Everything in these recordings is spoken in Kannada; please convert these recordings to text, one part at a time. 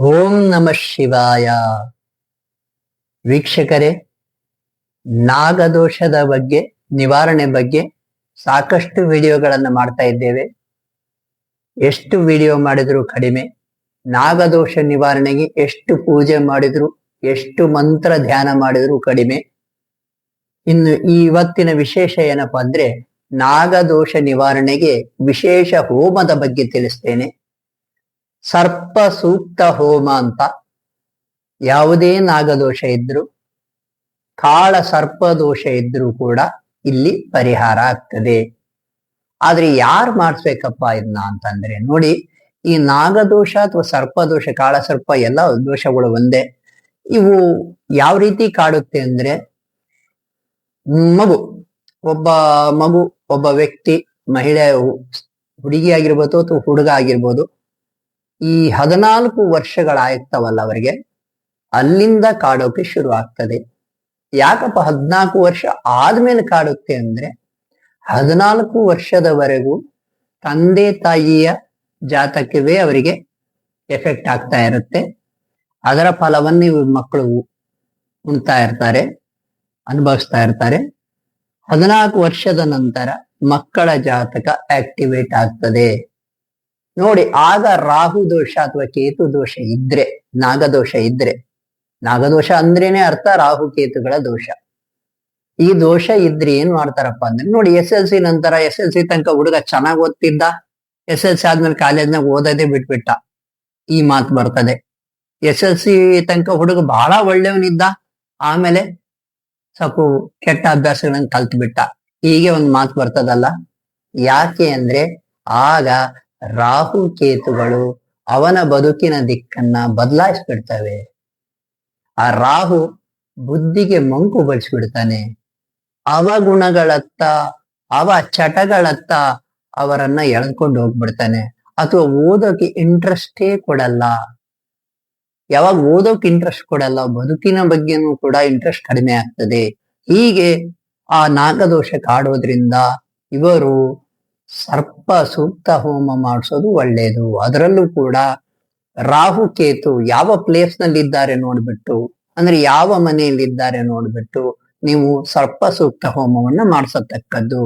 ಓಂ ನಮ ಶಿವಾಯ. ವೀಕ್ಷಕರೇ, ನಾಗದೋಷದ ಬಗ್ಗೆ, ನಿವಾರಣೆ ಬಗ್ಗೆ ಸಾಕಷ್ಟು ವಿಡಿಯೋಗಳನ್ನು ಮಾಡ್ತಾ ಇದ್ದೇವೆ. ಎಷ್ಟು ವಿಡಿಯೋ ಮಾಡಿದ್ರು ಕಡಿಮೆ, ನಾಗದೋಷ ನಿವಾರಣೆಗೆ ಎಷ್ಟು ಪೂಜೆ ಮಾಡಿದ್ರು, ಎಷ್ಟು ಮಂತ್ರ ಧ್ಯಾನ ಮಾಡಿದ್ರು ಕಡಿಮೆ. ಇನ್ನು ಈ ಇವತ್ತಿನ ವಿಶೇಷ ಏನಪ್ಪಾ ಅಂದ್ರೆ ನಾಗದೋಷ ನಿವಾರಣೆಗೆ ವಿಶೇಷ ಹೋಮದ ಬಗ್ಗೆ ತಿಳಿಸ್ತೇನೆ. ಸರ್ಪ ಸೂಕ್ತ ಹೋಮ ಅಂತ. ಯಾವುದೇ ನಾಗದೋಷ ಇದ್ರು, ಕಾಳ ಸರ್ಪ ದೋಷ ಇದ್ರೂ ಕೂಡ ಇಲ್ಲಿ ಪರಿಹಾರ ಆಗ್ತದೆ. ಆದ್ರೆ ಯಾರು ಮಾಡಿಸ್ಬೇಕಪ್ಪ ಇದನ್ನ ಅಂತಂದ್ರೆ, ನೋಡಿ, ಈ ನಾಗದೋಷ ಅಥವಾ ಸರ್ಪದೋಷ, ಕಾಳ ಸರ್ಪ ಎಲ್ಲ ದೋಷಗಳು ಒಂದೇ. ಇವು ಯಾವ ರೀತಿ ಕಾಡುತ್ತೆ ಅಂದ್ರೆ, ಮಗು, ಒಬ್ಬ ಮಗು, ಒಬ್ಬ ವ್ಯಕ್ತಿ, ಮಹಿಳೆ ಹುಡುಗಿ ಆಗಿರ್ಬೋದು ಅಥವಾ ಹುಡುಗ ಆಗಿರ್ಬೋದು ಈ ಹದಿನಾಲ್ಕು ವರ್ಷಗಳಾಯ್ತವಲ್ಲ ಅವರಿಗೆ? ಅಲ್ಲಿಂದ ಕಾಡೋಕೆ ಶುರು ಆಗ್ತದೆ. ಯಾಕಪ್ಪ ಹದಿನಾಲ್ಕು ವರ್ಷ ಆದ್ಮೇಲೆ ಕಾಡುತ್ತೆ ಅಂದ್ರೆ? ಹದಿನಾಲ್ಕು ವರ್ಷದವರೆಗೂ ತಂದೆ ತಾಯಿಯ ಜಾತಕವೇ ಅವರಿಗೆ ಎಫೆಕ್ಟ್ ಆಗ್ತಾ ಇರುತ್ತೆ. ಅದರ ಫಲವನ್ನು ಮಕ್ಕಳು ಉಣ್ತಾ ಇರ್ತಾರೆ, ಅನುಭವಿಸ್ತಾ ಇರ್ತಾರೆ. ಹದಿನಾಲ್ಕು ವರ್ಷದ ನಂತರ ಮಕ್ಕಳ ಜಾತಕ ಆಕ್ಟಿವೇಟ್ ಆಗ್ತದೆ. ನೋಡಿ, ಆಗ ರಾಹು ದೋಷ ಅಥವಾ ಕೇತು ದೋಷ ಇದ್ರೆ, ನಾಗದೋಷ ಇದ್ರೆ, ನಾಗದೋಷ ಅಂದ್ರೇನೆ ಅರ್ಥ ರಾಹು ಕೇತುಗಳ ದೋಷ. ಈ ದೋಷ ಇದ್ರೆ ಏನ್ ಮಾಡ್ತಾರಪ್ಪ ಅಂದ್ರೆ, ನೋಡಿ, ಎಸ್ ಎಲ್ ಸಿ ನಂತರ ಎಸ್ ಎಲ್ ಸಿ ತನಕ ಹುಡುಗ ಚೆನ್ನಾಗ್ ಓದ್ತಿದ್ದ, ಎಸ್ ಎಲ್ ಸಿ ಆದ್ಮೇಲೆ ಕಾಲೇಜ್ನಾಗ ಓದೋದೇ ಬಿಟ್ಬಿಟ್ಟ. ಈ ಮಾತು ಬರ್ತದೆ. ಎಸ್ ಎಲ್ ಸಿ ತನಕ ಹುಡುಗ ಬಹಳ ಒಳ್ಳೆಯವನಿದ್ದ ಆಮೇಲೆ ಸ್ವಲ್ಪ ಕೆಟ್ಟ ಅಭ್ಯಾಸಗಳನ್ನ ಕಲ್ತ್ ಬಿಟ್ಟ ಹೀಗೆ ಒಂದ್ ಮಾತು ಬರ್ತದಲ್ಲ, ಯಾಕೆ ಅಂದ್ರೆ, ಆಗ ರಾಹು ಕೇತುಗಳು ಅವನ ಬದುಕಿನ ದಿಕ್ಕನ್ನ ಬದಲಾಯಿಸ್ಬಿಡ್ತವೆ. ಆ ರಾಹು ಬುದ್ಧಿಗೆ ಮಂಕು ಬಳಿಸ್ಬಿಡ್ತಾನೆ. ಅವಗುಣಗಳತ್ತ ಅವ ಚಟಗಳತ್ತ ಅವರನ್ನ ಎಳ್ಕೊಂಡು ಹೋಗ್ಬಿಡ್ತಾನೆ. ಅಥವಾ ಓದೋಕೆ ಇಂಟ್ರೆಸ್ಟೇ ಕೊಡಲ್ಲ. ಯಾವಾಗ ಓದೋಕೆ ಇಂಟ್ರೆಸ್ಟ್ ಕೊಡಲ್ಲ, ಬದುಕಿನ ಬಗ್ಗೆನೂ ಕೂಡ ಇಂಟ್ರೆಸ್ಟ್ ಕಡಿಮೆ ಆಗ್ತದೆ. ಹೀಗೆ ಆ ನಾಗದೋಷ ಕಾಡೋದ್ರಿಂದ ಇವರು ಸರ್ಪ ಸೂಕ್ತ ಹೋಮ ಮಾಡಿಸೋದು ಒಳ್ಳೆಯದು ಅದರಲ್ಲೂ ಕೂಡ ರಾಹು ಕೇತು ಯಾವ ಪ್ಲೇಸ್ನಲ್ಲಿ ಇದ್ದಾರೆ ನೋಡ್ಬಿಟ್ಟು, ಅಂದ್ರೆ ಯಾವ ಮನೆಯಲ್ಲಿದ್ದಾರೆ ನೋಡ್ಬಿಟ್ಟು ನೀವು ಸರ್ಪ ಸೂಕ್ತ ಹೋಮವನ್ನ ಮಾಡಿಸತಕ್ಕದ್ದು.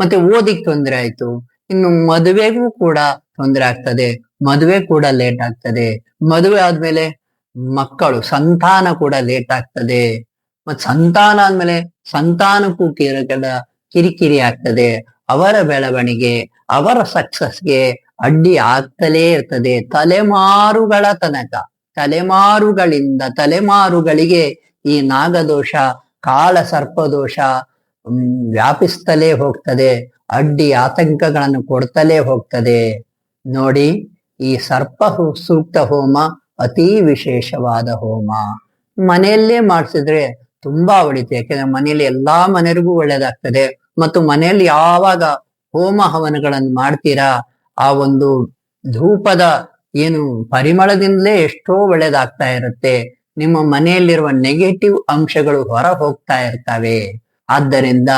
ಮತ್ತೆ ಓದಿಕ್ ತೊಂದರೆ ಆಯ್ತು. ಇನ್ನು ಮದುವೆಗೂ ಕೂಡ ತೊಂದರೆ ಆಗ್ತದೆ. ಮದುವೆ ಕೂಡ ಲೇಟ್ ಆಗ್ತದೆ. ಮದುವೆ ಆದ್ಮೇಲೆ ಮಕ್ಕಳು, ಸಂತಾನ ಕೂಡ ಲೇಟ್ ಆಗ್ತದೆ. ಮತ್ ಸಂತಾನ ಆದ್ಮೇಲೆ ಸಂತಾನಕ್ಕೂ ಕಿರಿಕಿರಿ ಆಗ್ತದೆ. ಅವರ ಬೆಳವಣಿಗೆ, ಅವರ ಸಕ್ಸಸ್ಗೆ ಅಡ್ಡಿ ಆಗ್ತಲೇ ಇರ್ತದೆ. ತಲೆಮಾರುಗಳ ತನಕ, ತಲೆಮಾರುಗಳಿಂದ ತಲೆಮಾರುಗಳಿಗೆ ಈ ನಾಗದೋಷ ಕಾಲ ಸರ್ಪದೋಷ ವ್ಯಾಪಿಸ್ತಲೇ ಹೋಗ್ತದೆ. ಅಡ್ಡಿ ಆತಂಕಗಳನ್ನು ಕೊಡ್ತಲೇ ಹೋಗ್ತದೆ. ನೋಡಿ, ಈ ಸರ್ಪ ಸೂಕ್ತ ಹೋಮ ಅತಿ ವಿಶೇಷವಾದ ಹೋಮ. ಮನೆಯಲ್ಲೇ ಮಾಡಿಸಿದ್ರೆ ತುಂಬಾ ಒಳಿತು. ಯಾಕೆಂದ್ರೆ ಮನೆಯಲ್ಲಿ ಎಲ್ಲಾ ಮನೆಗೂ ಒಳ್ಳೇದಾಗ್ತದೆ. ಮತ್ತು ಮನೆಯಲ್ಲಿ ಯಾವಾಗ ಹೋಮ ಹವನಗಳನ್ನು ಮಾಡ್ತೀರಾ? ಆ ಒಂದು ಧೂಪದ ಏನು ಪರಿಮಳದಿಂದಲೇ ಎಷ್ಟೋ ಒಳ್ಳೇದಾಗ್ತಾ ಇರುತ್ತೆ. ನಿಮ್ಮ ಮನೆಯಲ್ಲಿರುವ ನೆಗೆಟಿವ್ ಅಂಶಗಳು ಹೊರ ಹೋಗ್ತಾ ಇರ್ತವೆ. ಆದ್ದರಿಂದ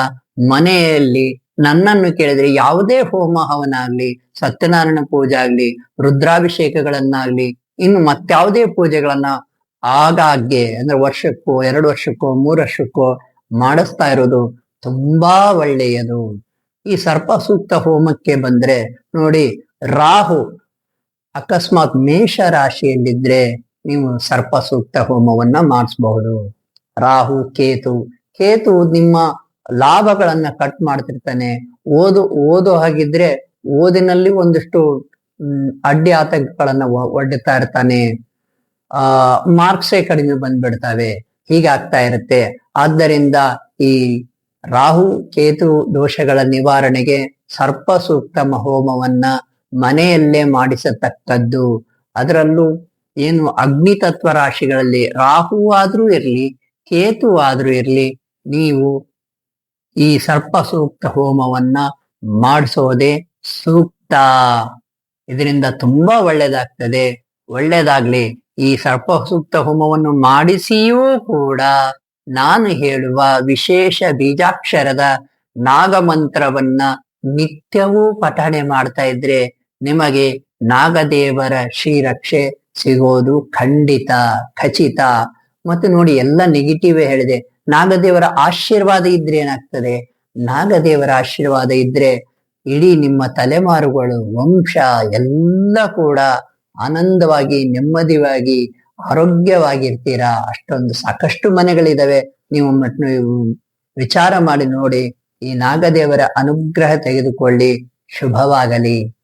ಮನೆಯಲ್ಲಿ ನನ್ನನ್ನು ಕೇಳಿದ್ರೆ ಯಾವುದೇ ಹೋಮ ಹವನ ಆಗ್ಲಿ ಸತ್ಯನಾರಾಯಣ ಪೂಜೆ ಆಗ್ಲಿ, ರುದ್ರಾಭಿಷೇಕಗಳನ್ನಾಗ್ಲಿ, ಇನ್ನು ಮತ್ಯಾವುದೇ ಪೂಜೆಗಳನ್ನ ಆಗಾಗ್ಗೆ, ಅಂದ್ರೆ ವರ್ಷಕ್ಕೋ, ಎರಡು ವರ್ಷಕ್ಕೋ, ಮೂರು ವರ್ಷಕ್ಕೋ ಮಾಡಿಸ್ತಾ ಇರೋದು ತುಂಬಾ ಒಳ್ಳೆಯದು. ಈ ಸರ್ಪ ಸೂಕ್ತ ಹೋಮಕ್ಕೆ ಬಂದ್ರೆ ನೋಡಿ, ರಾಹು ಅಕಸ್ಮಾತ್ ಮೇಷ ರಾಶಿಯಲ್ಲಿದ್ರೆ ನೀವು ಸರ್ಪ ಸೂಕ್ತ ಹೋಮವನ್ನ ಮಾಡಿಸಬಹುದು. ರಾಹು, ಕೇತು ಕೇತು ನಿಮ್ಮ ಲಾಭಗಳನ್ನ ಕಟ್ ಮಾಡ್ತಿರ್ತಾನೆ. ಓದು ಓದು ಹಾಗಿದ್ರೆ ಓದಿನಲ್ಲಿ ಒಂದಿಷ್ಟು ಅಡ್ಡಿ ಆತಂಕಗಳನ್ನ ಒಡ್ಡುತ್ತಾ ಇರ್ತಾನೆ. ಆ, ಮಾರ್ಕ್ಸೇ ಕಡಿಮೆ ಬಂದ್ಬಿಡ್ತವೆ. ಹೀಗಾಗ್ತಾ ಇರುತ್ತೆ. ಆದ್ದರಿಂದ ಈ ರಾಹು, ಕೇತು ದೋಷಗಳ ನಿವಾರಣೆಗೆ ಸರ್ಪ ಸೂಕ್ತ ಹೋಮವನ್ನ ಮನೆಯಲ್ಲೇ ಮಾಡಿಸತಕ್ಕದ್ದು. ಅದರಲ್ಲೂ ಏನು ಅಗ್ನಿ ತತ್ವ ರಾಶಿಗಳಲ್ಲಿ ರಾಹು ಆದ್ರೂ ಇರ್ಲಿ, ಕೇತು ಆದ್ರೂ ಇರ್ಲಿ, ನೀವು ಈ ಸರ್ಪ ಸೂಕ್ತ ಹೋಮವನ್ನ ಮಾಡಿಸೋದೇ ಸೂಕ್ತ. ಇದರಿಂದ ತುಂಬಾ ಒಳ್ಳೇದಾಗ್ತದೆ. ಒಳ್ಳೇದಾಗ್ಲಿ, ಈ ಸರ್ಪ ಸೂಕ್ತ ಹೋಮವನ್ನು ಮಾಡಿಸಿಯೂ ಕೂಡ. ನಾನು ಹೇಳುವ ವಿಶೇಷ ಬೀಜಾಕ್ಷರದ ನಾಗಮಂತ್ರವನ್ನ ನಿತ್ಯವೂ ಪಠಣೆ ಮಾಡ್ತಾ ಇದ್ರೆ ನಿಮಗೆ ನಾಗದೇವರ ಶ್ರೀರಕ್ಷೆ ಸಿಗೋದು ಖಂಡಿತ, ಖಚಿತ. ಮತ್ತು ನೋಡಿ, ಎಲ್ಲ ನೆಗೆಟಿವ್ ಹೇಳಿದೆ. ನಾಗದೇವರ ಆಶೀರ್ವಾದ ಇದ್ರೆ ಏನಾಗ್ತದೆ? ನಾಗದೇವರ ಆಶೀರ್ವಾದ ಇದ್ರೆ ಇಡೀ ನಿಮ್ಮ ತಲೆಮಾರುಗಳು ವಂಶ ಎಲ್ಲ ಕೂಡ ಆನಂದವಾಗಿ ನೆಮ್ಮದಿಯಾಗಿ ಆರೋಗ್ಯವಾಗಿರ್ತೀರಾ? ಅಷ್ಟೊಂದು ಸಾಕಷ್ಟು ಮನೆಗಳಿದಾವೆ. ನೀವು ಮಟ್- ನೀವು ವಿಚಾರ ಮಾಡಿ ನೋಡಿ, ಈ ನಾಗದೇವರ ಅನುಗ್ರಹ ತೆಗೆದುಕೊಳ್ಳಿ. ಶುಭವಾಗಲಿ.